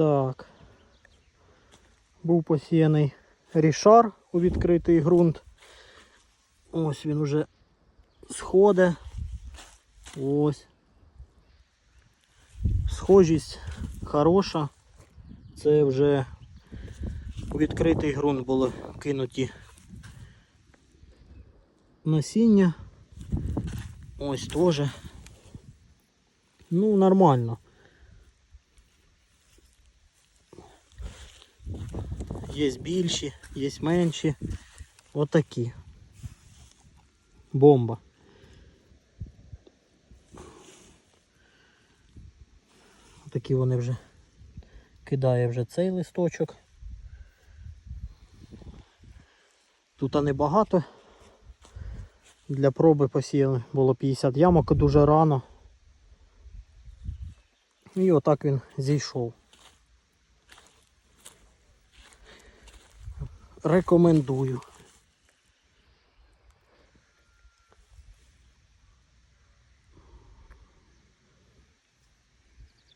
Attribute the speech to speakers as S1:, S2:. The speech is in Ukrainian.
S1: Так. Був посіяний рішар у відкритий ґрунт. Ось він уже сходить. Ось. Схожість хороша. Це вже у відкритий ґрунт були кинуті насіння. Ось теж. Ну, нормально. Є більші, є менші. Отакі. Бомба. Такі вони вже кидає вже цей листочок. Тут небагато. Для проби посіяли було 50 ямок дуже рано. І отак він зійшов. Рекомендую.